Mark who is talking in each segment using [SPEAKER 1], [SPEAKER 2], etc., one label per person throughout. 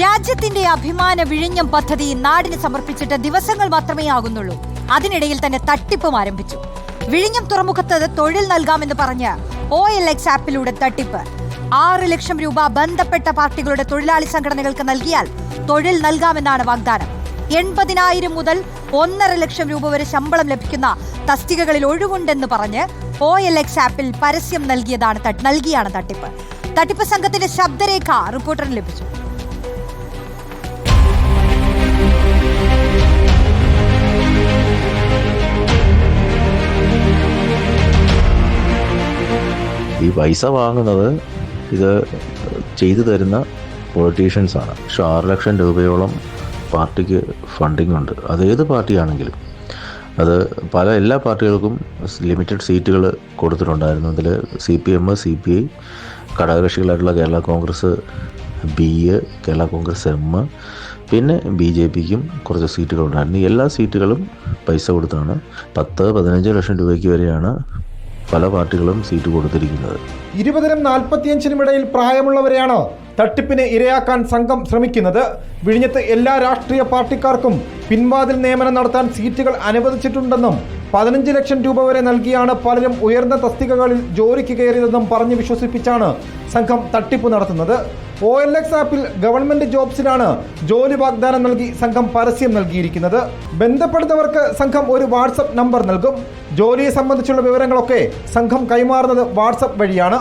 [SPEAKER 1] രാജ്യത്തിന്റെ അഭിമാന വിഴിഞ്ഞം പദ്ധതി നാടിന് സമർപ്പിച്ചിട്ട് ദിവസങ്ങൾ മാത്രമേ ആകുന്നുള്ളൂ. അതിനിടയിൽ തന്നെ തട്ടിപ്പും ആരംഭിച്ചു. വിഴിഞ്ഞം തുറമുഖത്ത് തൊഴിൽ നൽകാമെന്ന് പറഞ്ഞ് ഒ എൽ എക്സ് ആപ്പിലൂടെ തട്ടിപ്പ്. ആറ് ലക്ഷം രൂപ ബന്ധപ്പെട്ട പാർട്ടികളുടെ തൊഴിലാളി സംഘടനകൾക്ക് നൽകിയാൽ തൊഴിൽ നൽകാമെന്നാണ് വാഗ്ദാനം. എൺപതിനായിരം മുതൽ ഒന്നര ലക്ഷം രൂപ വരെ ശമ്പളം ലഭിക്കുന്ന തസ്തികകളിൽ ഒഴിവുണ്ടെന്ന് പറഞ്ഞ് ഒ എൽ എക്സ് ആപ്പിൽ പരസ്യം നൽകിയതാണ് നൽകിയാണ് തട്ടിപ്പ്. തട്ടിപ്പ് സംഘത്തിന്റെ ശബ്ദരേഖ റിപ്പോർട്ടറിന് ലഭിച്ചു.
[SPEAKER 2] ഈ പൈസ വാങ്ങുന്നത് ഇത് ചെയ്തു തരുന്ന പൊളിറ്റീഷ്യൻസാണ് പക്ഷെ ആറ് ലക്ഷം രൂപയോളം പാർട്ടിക്ക് ഫണ്ടിങ് ഉണ്ട്. അത് ഏത് പാർട്ടിയാണെങ്കിലും. അത് പല എല്ലാ പാർട്ടികൾക്കും ലിമിറ്റഡ് സീറ്റുകൾ കൊടുത്തിട്ടുണ്ടായിരുന്നു. അതിൽ C P M C P I ഘടകകക്ഷികളായിട്ടുള്ള Kerala Congress B A Kerala Congress M പിന്നെ ബി ജെ പിക്കും കുറച്ച് സീറ്റുകളുണ്ടായിരുന്നു എല്ലാ സീറ്റുകളും പൈസ കൊടുത്താണ്. പത്ത് പതിനഞ്ച് ലക്ഷം രൂപയ്ക്ക് വരെയാണ് പല പാർട്ടികളും സീറ്റ് കൊടുത്തിരിക്കുന്നത്.
[SPEAKER 3] ഇരുപതിനും നാൽപ്പത്തിയഞ്ചിനും ഇടയിൽ പ്രായമുള്ളവരെയാണ് തട്ടിപ്പിന് ഇരയാക്കാൻ സംഘം ശ്രമിക്കുന്നത്? വിഴിഞ്ഞത്ത് എല്ലാ രാഷ്ട്രീയ പാർട്ടിക്കാർക്കും പിൻവാതിൽ നിയമനം നടത്താൻ സീറ്റുകൾ അനുവദിച്ചിട്ടുണ്ടെന്നും പതിനഞ്ച് ലക്ഷം രൂപ വരെ നൽകിയാണ് പലരും ഉയർന്ന തസ്തികകളിൽ ജോലിക്ക് കയറിയതെന്നും പറഞ്ഞ് വിശ്വസിപ്പിച്ചാണ് സംഘം തട്ടിപ്പ് നടത്തുന്നത്. ഒ എൽ എക്സ് ആപ്പിൽ ഗവൺമെന്റ് ജോബ്സിനാണ് ജോലി വാഗ്ദാനം നൽകി സംഘം പരസ്യം നൽകിയിരിക്കുന്നത്. ബന്ധപ്പെടുന്നവർക്ക് സംഘം ഒരു വാട്സപ്പ് നമ്പർ നൽകും. ജോലിയെ സംബന്ധിച്ചുള്ള വിവരങ്ങളൊക്കെ സംഘം കൈമാറുന്നത് വാട്സപ്പ് വഴിയാണ്.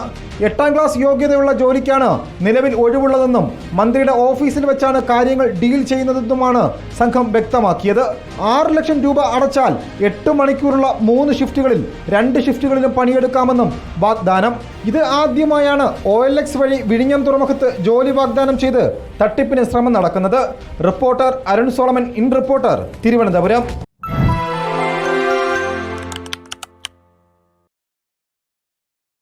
[SPEAKER 3] എട്ടാം ക്ലാസ് യോഗ്യതയുള്ള ജോലിക്കാണ് നിലവിൽ ഒഴിവുള്ളതെന്നും മന്ത്രിയുടെ ഓഫീസിൽ വെച്ചാണ് കാര്യങ്ങൾ ഡീൽ ചെയ്യുന്നതെന്നുമാണ് സംഘം വ്യക്തമാക്കിയത്. ആറ് ലക്ഷം രൂപ അടച്ചാൽ എട്ട് മണിക്കൂറുള്ള മൂന്ന് ഷിഫ്റ്റുകളിൽ രണ്ട് ഷിഫ്റ്റുകളിലും പണിയെടുക്കാമെന്നും വാഗ്ദാനം. ഇത് ആദ്യമായാണ് ഒ എൽ എക്സ് വഴി വിഴിഞ്ഞം തുറമുഖത്ത് ജോലി വാഗ്ദാനം ചെയ്ത് തട്ടിപ്പിന് ശ്രമം നടക്കുന്നത്. Reporter Arun Solomon in reporter Thiruvananthapuram.